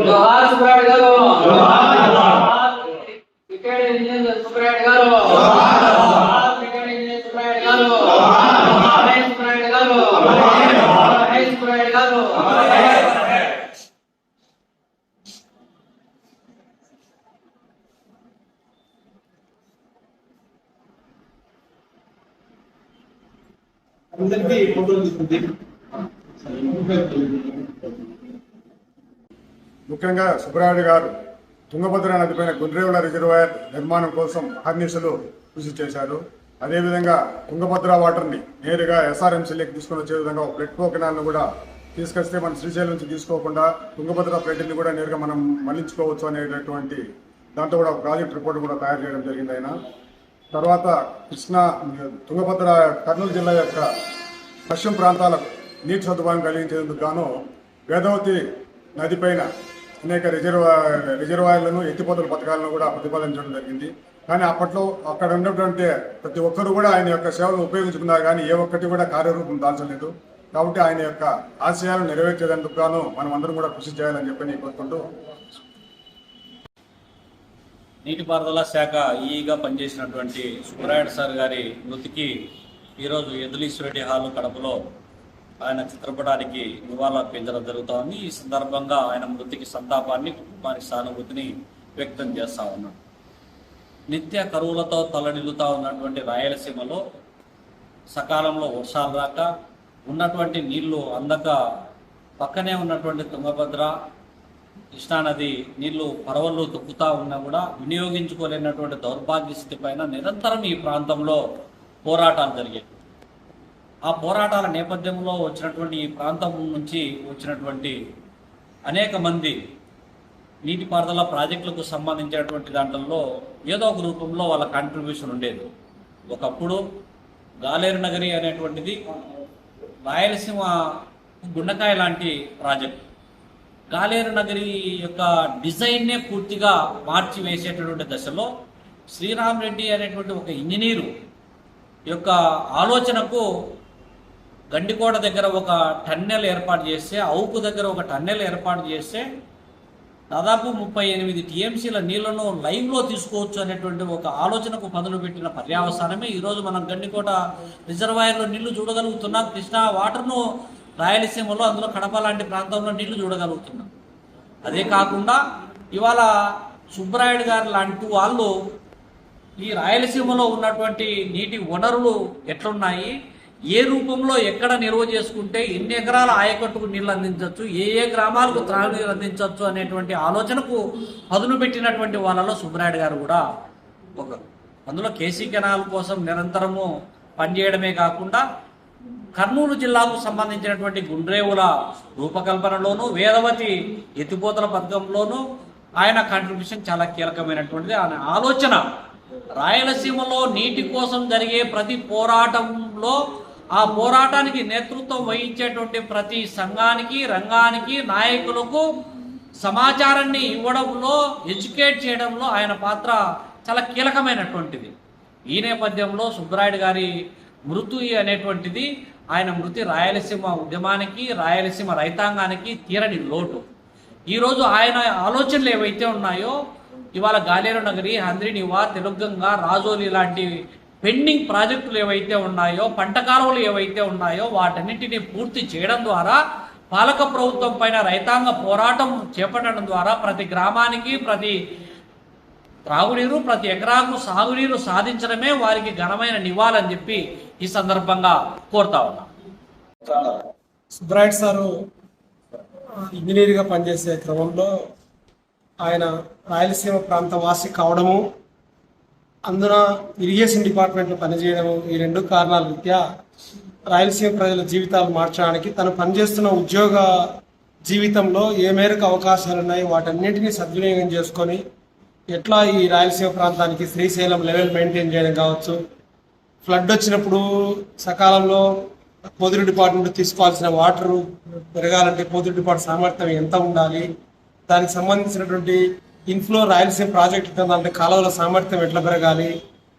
జోహార్ సుబ్రాయుడు గారు cricket engineer గారు cricket engineer గారు గారు గారు అందరికీ ఫోటోలు తీసుకుంది ముఖ్యంగా సుబ్రాయుడు గారు తుంగభద్ర నదిపైన గుండ్రేవుల రిజర్వాయర్ నిర్మాణం కోసం అహర్నిశలు కృషి చేశారు. అదేవిధంగా తుంగభద్ర వాటర్ని నేరుగా ఎస్ఆర్ఎంసీలోకి తీసుకొని వచ్చే విధంగా ఒక ప్లెట్ కెనాల్ను కూడా తీసుకొస్తే మనం శ్రీశైలం నుంచి తీసుకోకుండా తుంగభద్ర ప్లేట్ని కూడా నేరుగా మనం మళ్ళించుకోవచ్చు అనేటటువంటి దాంతో కూడా ఒక ప్రాజెక్ట్ రిపోర్ట్ కూడా తయారు చేయడం జరిగింది ఆయన. తర్వాత కృష్ణా తుంగభద్ర కర్నూలు జిల్లా యొక్క పశ్చిమ ప్రాంతాలకు నీటి సదుపాయం కలిగించేందుకు గాను వేదవతి నదిపైన అనేక రిజర్వా రిజర్వాయర్లను ఎత్తిపోతల పథకాలను కూడా ప్రతిపాదించడం జరిగింది. కానీ అప్పట్లో అక్కడ ఉన్నటువంటి ప్రతి ఒక్కరు కూడా ఆయన యొక్క సేవలు ఉపయోగించుకున్నారు కానీ ఏ ఒక్కటి కూడా కార్యరూపం దాల్చలేదు. కాబట్టి ఆయన యొక్క ఆశయాలను నెరవేర్చేందుకు గాను మనం అందరం కూడా కృషి చేయాలని చెప్పి నేను కోరుకుంటూ నీటిపారుదల శాఖ ఈగా పనిచేసినటువంటి సుబ్బరాయుడు సార్ గారి మృతికి ఈరోజు ఎదులీశ్వరెడ్డి హాల్ కడపలో ఆయన చిత్రపటానికి నివాళులర్పించడం జరుగుతోంది. ఈ సందర్భంగా ఆయన మృతికి సంతాపాన్ని కుటుంబానికి సానుభూతిని వ్యక్తం చేస్తా ఉన్నాడు. నిత్య కరువులతో తలడిల్లుతా ఉన్నటువంటి రాయలసీమలో సకాలంలో వర్షాలు రాక ఉన్నటువంటి నీళ్ళు అందక పక్కనే ఉన్నటువంటి తుంగభద్ర కృష్ణానది నీళ్ళు పరవళ్ళు తొక్కుతా ఉన్నా కూడా వినియోగించుకోలేనటువంటి దౌర్భాగ్య స్థితి పైన నిరంతరం ఈ ప్రాంతంలో పోరాటాలు జరిగాయి. ఆ పోరాటాల నేపథ్యంలో వచ్చినటువంటి ఈ ప్రాంతం నుంచి వచ్చినటువంటి అనేక మంది నీటిపారుదల ప్రాజెక్టులకు సంబంధించినటువంటి దాంట్లో ఏదో ఒక రూపంలో వాళ్ళ కాంట్రిబ్యూషన్ ఉండేది. ఒకప్పుడు గాలేరు నగరి అనేటువంటిది రాయలసీమ గుండకాయ లాంటి ప్రాజెక్ట్. గాలేరు నగరి యొక్క డిజైన్నే పూర్తిగా మార్చి వేసేటటువంటి దశలో శ్రీరామ్ రెడ్డి అనేటువంటి ఒక ఇంజనీరు యొక్క ఆలోచనకు గండికోట దగ్గర ఒక టన్నెల్ ఏర్పాటు చేస్తే అవుకు దగ్గర ఒక టన్నెల్ ఏర్పాటు చేస్తే దాదాపు ముప్పై ఎనిమిది టీఎంసీల నీళ్ళను లైవ్లో తీసుకోవచ్చు అనేటువంటి ఒక ఆలోచనకు పదులు పెట్టిన పర్యావసానమే. ఈరోజు మనం గండికోట రిజర్వాయర్లో నీళ్ళు చూడగలుగుతున్నాం. కృష్ణా వాటర్ను రాయలసీమలో అందులో కడప లాంటి ప్రాంతంలో నీళ్ళు చూడగలుగుతున్నాం. అదే కాకుండా ఇవాళ సుబ్బరాయుడు గారు లాంటి వాళ్ళు ఈ రాయలసీమలో ఉన్నటువంటి నీటి వనరులు ఎట్లున్నాయి? ఏ రూపంలో ఎక్కడ నిల్వ చేసుకుంటే ఎన్ని ఎకరాల ఆయకట్టుకు నీళ్ళు అందించవచ్చు ఏ ఏ గ్రామాలకు త్రాగునీరు అందించవచ్చు అనేటువంటి ఆలోచనకు పదును పెట్టినటువంటి వాళ్ళలో సుబ్బరాయుడు గారు కూడా ఒకరు అందులో కేసీ కెనాల్ కోసం నిరంతరము పనిచేయడమే కాకుండా కర్నూలు జిల్లాకు సంబంధించినటువంటి గుండ్రేవుల రూపకల్పనలోను వేదవతి ఎత్తిపోతల పథకంలోను ఆయన కాంట్రిబ్యూషన్ చాలా కీలకమైనటువంటిది. ఆయన ఆలోచన రాయలసీమలో నీటి కోసం జరిగే ప్రతి పోరాటంలో ఆ పోరాటానికి నేతృత్వం వహించేటువంటి ప్రతి సంఘానికి రంగానికి నాయకులకు సమాచారాన్ని ఇవ్వడంలో ఎడ్యుకేట్ చేయడంలో ఆయన పాత్ర చాలా కీలకమైనటువంటిది. ఈ నేపథ్యంలో సుబ్బరాయుడు గారి మృతి అనేటువంటిది ఆయన మృతి రాయలసీమ ఉద్యమానికి రాయలసీమ రైతాంగానికి తీరని లోటు. ఈరోజు ఆయన ఆలోచనలు ఏవైతే ఉన్నాయో ఇవాళ గాలేరు నగరి హంద్రినివా తెలుగంగా రాజోలి లాంటి పెండింగ్ ప్రాజెక్టులు ఏవైతే ఉన్నాయో పంట కాలువలు ఏవైతే ఉన్నాయో వాటన్నిటిని పూర్తి చేయడం ద్వారా పాలక ప్రభుత్వం పైన రైతాంగ పోరాటం చేపట్టడం ద్వారా ప్రతి గ్రామానికి ప్రతి త్రాగునీరు ప్రతి ఎకరాకు సాగునీరు సాధించడమే వారికి ఘనమైన నివాళని చెప్పి ఈ సందర్భంగా కోరుతా ఉన్నా. సుబ్రాయుడ్ సారు ఇంజనీర్గా పనిచేసే క్రమంలో ఆయన రాయలసీమ ప్రాంత వాసి కావడము అందున ఇరిగేషన్ డిపార్ట్మెంట్లో పనిచేయడం ఈ రెండు కారణాల రీత్యా రాయలసీమ ప్రజల జీవితాలు మార్చడానికి తను పనిచేస్తున్న ఉద్యోగ జీవితంలో ఏ మేరకు అవకాశాలు ఉన్నాయి వాటన్నింటినీ సద్వినియోగం చేసుకొని ఎట్లా ఈ రాయలసీమ ప్రాంతానికి శ్రీశైలం లెవెల్ మెయింటైన్ చేయడం కావచ్చు. ఫ్లడ్ వచ్చినప్పుడు సకాలంలో పోదురు డిపార్ట్మెంట్ తీసుకోవాల్సిన వాటరు పెరగాలంటే పోదురు డిపార్ట్మెంట్ సామర్థ్యం ఎంత ఉండాలి దానికి సంబంధించినటువంటి ఇన్ఫ్లో రాయలసీమ ప్రాజెక్ట్ అంటే కాలువల సామర్థ్యం ఎట్లా పెరగాలి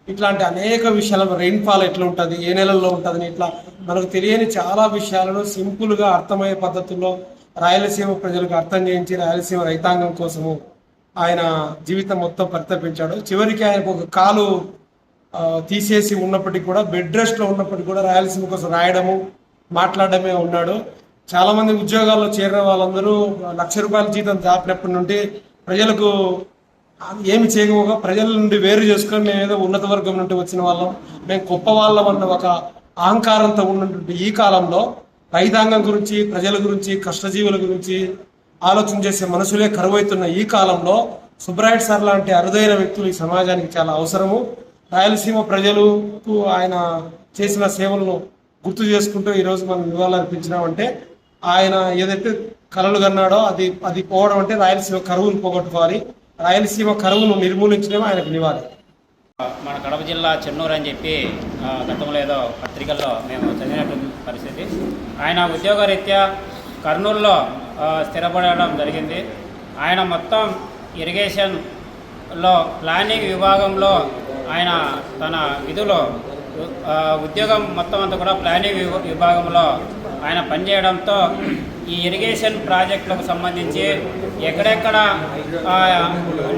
ఇట్లాంటి అనేక విషయాలు రెయిన్ఫాల్ ఎట్లా ఉంటుంది ఏ నెలల్లో ఉంటుంది ఇట్లా మనకు తెలియని చాలా విషయాలను సింపుల్గా అర్థమయ్యే పద్ధతుల్లో రాయలసీమ ప్రజలకు అర్థం చేయించి రాయలసీమ రైతాంగం కోసము ఆయన జీవితం మొత్తం పరితపించాడు. చివరికి ఆయనకు ఒక కాలు తీసేసి ఉన్నప్పటికీ కూడా బెడ్ రెస్ట్లో ఉన్నప్పటికీ కూడా రాయలసీమ కోసం రాయడము మాట్లాడడమే ఉన్నాడు. చాలామంది ఉద్యోగాల్లో చేరిన వాళ్ళందరూ లక్ష రూపాయల జీతం దాపినప్పటి నుండి ప్రజలకు ఏమి చేయకపోగా ప్రజల నుండి వేరు చేసుకొని మేము ఏదో ఉన్నత వర్గం నుండి వచ్చిన వాళ్ళం. మేము గొప్ప వాళ్ళం అన్న ఒక అహంకారంతో ఉన్నటువంటి ఈ కాలంలో రైతాంగం గురించి ప్రజల గురించి కష్టజీవుల గురించి ఆలోచన చేసే మనసులే కరువైతున్న ఈ కాలంలో సుబ్రాయిట్ సార్ లాంటి అరుదైన వ్యక్తులు ఈ సమాజానికి చాలా అవసరము. రాయలసీమ ప్రజలకు ఆయన చేసిన సేవలను గుర్తు చేసుకుంటూ ఈరోజు మనం నివాళులర్పించినామంటే ఆయన ఏదైతే కలలు కన్నాడో అది అది పోవడం అంటే రాయలసీమ కరువును పోగొట్టుకోవాలి. రాయలసీమ కరువును నిర్మూలించడం ఆయనకు నివాలి మన కడప జిల్లా చెన్నూరు అని చెప్పి గతంలో ఏదో పత్రికల్లో మేము చదివినటువంటి పరిస్థితి. ఆయన ఉద్యోగరీత్యా కర్నూలులో స్థిరపడడం జరిగింది. ఆయన మొత్తం ఇరిగేషన్లో ప్లానింగ్ విభాగంలో ఆయన తన విధులు ఉద్యోగం మొత్తం అంతా కూడా ప్లానింగ్ విభాగంలో ఆయన పనిచేయడంతో ఈ ఇరిగేషన్ ప్రాజెక్టులకు సంబంధించి ఎక్కడెక్కడ ఆ,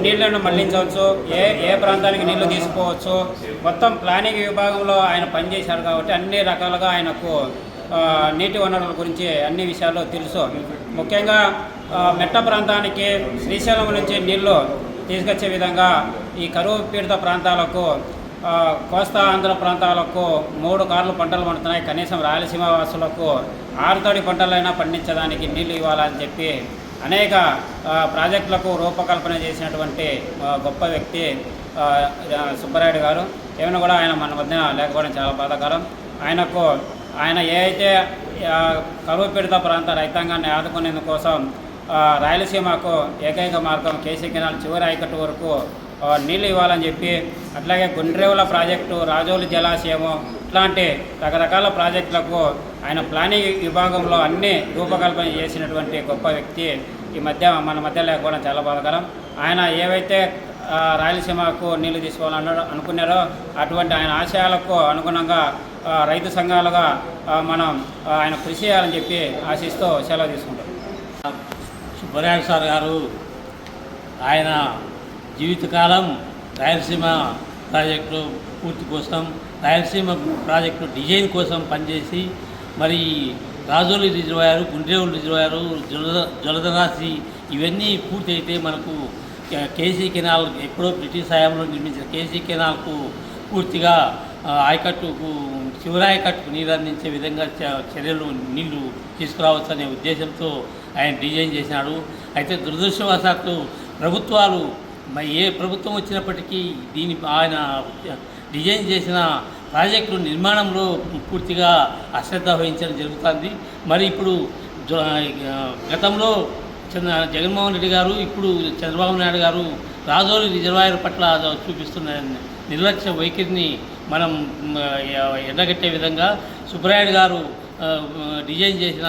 నీళ్ళను మళ్ళించవచ్చు ఏ ఏ ప్రాంతానికి నీళ్ళు తీసుకోవచ్చు మొత్తం ప్లానింగ్ విభాగంలో ఆయన పనిచేశారు కాబట్టి అన్ని రకాలుగా ఆయనకు నీటి వనరుల గురించి అన్ని విషయాలు తెలుసు. ముఖ్యంగా మెట్ట ప్రాంతానికి శ్రీశైలం నుంచి నీళ్ళు తీసుకొచ్చే విధంగా ఈ కరువు పీడిత ప్రాంతాలకు కోస్తా ఆంధ్ర ప్రాంతాలకు మూడు కార్లు పంటలు పండుతున్నాయి. కనీసం రాయలసీమ వాసులకు ఆరుతడి పంటలైనా పండించడానికి నీళ్ళు ఇవ్వాలని చెప్పి అనేక ప్రాజెక్టులకు రూపకల్పన చేసినటువంటి గొప్ప వ్యక్తి సుబ్బారాయుడు సుబ్బరాయుడు గారు. ఏమైనా కూడా ఆయన మన మధ్యన లేకపోవడం చాలా బాధాకరం. ఆయనకు ఆయన ఏ అయితే కరువు పీడిత ప్రాంత రైతాంగాన్ని ఆదుకునేందుకోసం రాయలసీమకు ఏకైక మార్గం కేసీ కెనాల్ చివరి ఆయకట్టు వరకు నీళ్ళు ఇవ్వాలని చెప్పి అట్లాగే గుండ్రేవుల ప్రాజెక్టు రాజోలు జలాశయము ఇట్లాంటి రకరకాల ప్రాజెక్టులకు ఆయన ప్లానింగ్ విభాగంలో అన్ని రూపకల్పన చేసినటువంటి గొప్ప వ్యక్తి ఈ మధ్య మన మధ్య లేకపోవడం చాలా బాధకరం. ఆయన ఏవైతే రాయలసీమకు నీళ్ళు తీసుకోవాలన్నారో అనుకున్నారో అటువంటి ఆయన ఆశయాలకు అనుగుణంగా రైతు సంఘాలుగా మనం ఆయన కృషి చేయాలని చెప్పి ఆశిస్తూ సెలవు తీసుకుంటాం సుబ్బరాయుడు సార్ గారు ఆయన జీవితకాలం రాయలసీమ ప్రాజెక్టు పూర్తి కోసం రాయలసీమ ప్రాజెక్టు డిజైన్ కోసం పనిచేసి మరి రాజోలి రిజర్వాయర్ గుండ్రేవులు రిజర్వాయరు జల జలధరాశి ఇవన్నీ పూర్తి అయితే మనకు కే- కేసీ కెనాల్ ఎప్పుడో బ్రిటిష్ హయాంలో నిర్మించిన కేసీ కెనాల్కు పూర్తిగా ఆయకట్టుకు శివరాయకట్టుకు నీరు అందించే విధంగా చ- చర్యలు నీళ్ళు తీసుకురావచ్చు అనే ఉద్దేశంతో ఆయన డిజైన్ చేసినాడు అయితే దురదృష్టవశాత్తు ప్రభుత్వాలు ఏ ప్రభుత్వం వచ్చినప్పటికీ దీని ఆయన డిజైన్ చేసిన ప్రాజెక్టు నిర్మాణంలో పూర్తిగా అశ్రద్ధ వహించడం జరుగుతుంది. మరి ఇప్పుడు జ- గతంలో చంద్ర జగన్మోహన్ రెడ్డి గారు ఇప్పుడు చంద్రబాబు నాయుడు గారు రాజోలు రిజర్వాయర్ పట్ల చూపిస్తున్న నిర్లక్ష్య వైఖరిని మనం ఎండగట్టే విధంగా సుబ్బరాయుడు గారు డిజైన్ చేసిన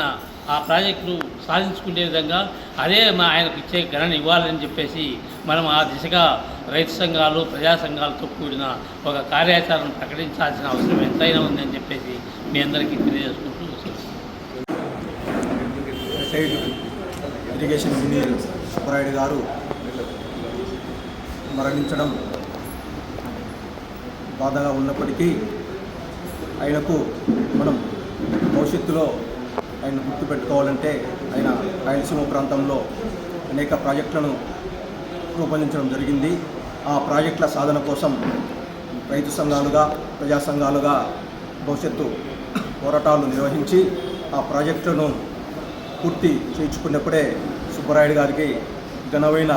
ఆ ప్రాజెక్టును సాధించుకునే విధంగా అదే మా ఆయనకు ఇచ్చే గణన ఇవ్వాలని చెప్పేసి మనం ఆ దిశగా రైతు సంఘాలు ప్రజా సంఘాలతో కూడిన ఒక కార్యాచరణ ప్రకటించాల్సిన అవసరం ఎంతైనా ఉందని చెప్పేసి మీ అందరికీ తెలియజేసుకుంటూ ఇరిగేషన్ ఇంజనీర్ సుబ్బరాయుడు గారు మరణించడం బాధగా ఉన్నప్పటికీ ఆయనకు మనం భవిష్యత్తులో ఆయన గుర్తుపెట్టుకోవాలంటే ఆయన రాయలసీమ ప్రాంతంలో అనేక ప్రాజెక్టులను రూపొందించడం జరిగింది. ఆ ప్రాజెక్టుల సాధన కోసం రైతు సంఘాలుగా ప్రజా సంఘాలుగా భవిష్యత్తు పోరాటాలు నిర్వహించి ఆ ప్రాజెక్టులను పూర్తి చేయించుకున్నప్పుడే సుబ్బరాయుడు గారికి ఘనమైన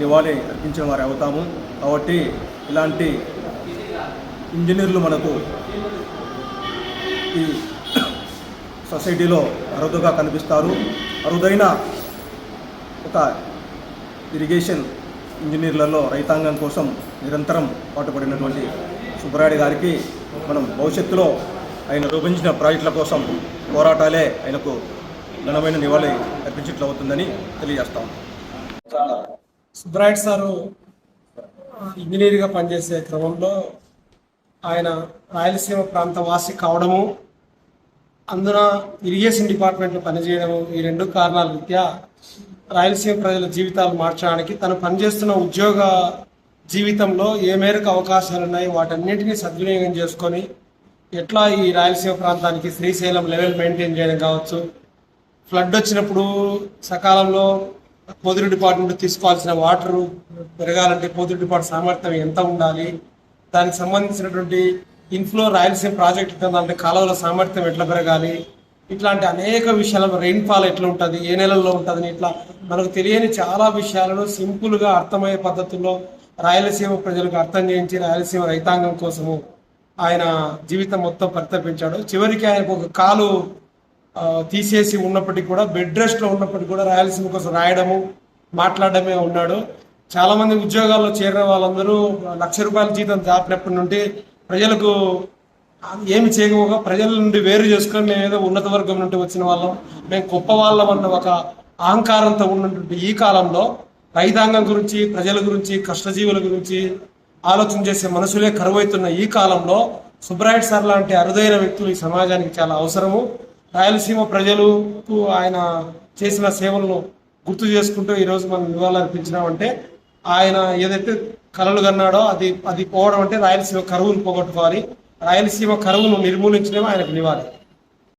నివాళి అర్పించిన వారు అవుతాము. కాబట్టి ఇలాంటి ఇంజనీర్లు మనకు ఈ సొసైటీలో అరుదుగా కనిపిస్తారు. అరుదైన ఒక ఇరిగేషన్ ఇంజనీర్లలో రైతాంగం కోసం నిరంతరం పాటుపడినటువంటి సుబ్బరాయుడు గారికి మనం భవిష్యత్తులో ఆయన రూపించిన ప్రాజెక్టుల కోసం పోరాటాలే ఆయనకు ఘనమైన నివాళి అర్పించట్లు అవుతుందని తెలియజేస్తాం సుబ్బరాయుడు సారు ఇంజనీర్గా పనిచేసే క్రమంలో ఆయన రాయలసీమ ప్రాంత వాసి కావడము అందున ఇరిగేషన్ డిపార్ట్మెంట్లో పనిచేయడం ఈ రెండు కారణాల రీత్యా రాయలసీమ ప్రజల జీవితాలు మార్చడానికి తను పనిచేస్తున్న ఉద్యోగ జీవితంలో ఏ మేరకు అవకాశాలు ఉన్నాయి వాటన్నింటినీ సద్వినియోగం చేసుకొని ఎట్లా ఈ రాయలసీమ ప్రాంతానికి శ్రీశైలం లెవెల్ మెయింటైన్ చేయడం కావచ్చు ఫ్లడ్ వచ్చినప్పుడు సకాలంలో పొదురు డిపార్ట్మెంట్ తీసుకోవాల్సిన వాటరు పెరగాలంటే పొదురు డిపార్ట్మెంట్ సామర్థ్యం ఎంత ఉండాలి దానికి సంబంధించినటువంటి ఇన్ఫ్లో రాయలసీమ ప్రాజెక్ట్ అంటే కాలువల సామర్థ్యం ఎట్లా పెరగాలి ఇట్లాంటి అనేక విషయాలు రెయిన్ఫాల్ ఎట్లా ఉంటుంది ఏ నెలల్లో ఉంటుంది ఇట్లా మనకు తెలియని చాలా విషయాలను సింపుల్గా అర్థమయ్యే పద్ధతుల్లో రాయలసీమ ప్రజలకు అర్థం చేయించి రాయలసీమ రైతాంగం కోసము ఆయన జీవితం మొత్తం పరితపించాడు. చివరికి ఆయనకు ఒక కాలు తీసేసి ఉన్నప్పటికీ కూడా బెడ్ రెస్ట్లో ఉన్నప్పటికీ కూడా రాయలసీమ కోసం రాయడము మాట్లాడడమే ఉన్నాడు. చాలామంది ఉద్యోగాల్లో చేరిన వాళ్ళందరూ లక్ష రూపాయల జీతం దాపినప్పటి నుండి ప్రజలకు ఏమి చేయకపోగా ప్రజల నుండి వేరు చేసుకొని మేము ఏదో ఉన్నత వర్గం నుండి వచ్చిన వాళ్ళం. మేము గొప్ప వాళ్ళం అన్న ఒక అహంకారంతో ఉన్నటువంటి ఈ కాలంలో రైతాంగం గురించి ప్రజల గురించి కష్టజీవుల గురించి ఆలోచన చేసే మనసులే కరువైతున్న ఈ కాలంలో సుబ్రాయుడ్ సార్ లాంటి అరుదైన వ్యక్తులు ఈ సమాజానికి చాలా అవసరము. రాయలసీమ ప్రజలకు ఆయన చేసిన సేవలను గుర్తు చేసుకుంటూ ఈరోజు మనం నివాళులర్పించినామంటే ఆయన ఏదైతే కలలు కన్నాడో అది అది పోవడం అంటే రాయలసీమ కరువును పోగొట్టుకోవాలి. రాయలసీమ కరువును నిర్మూలించడమే ఆయనకు నివాలి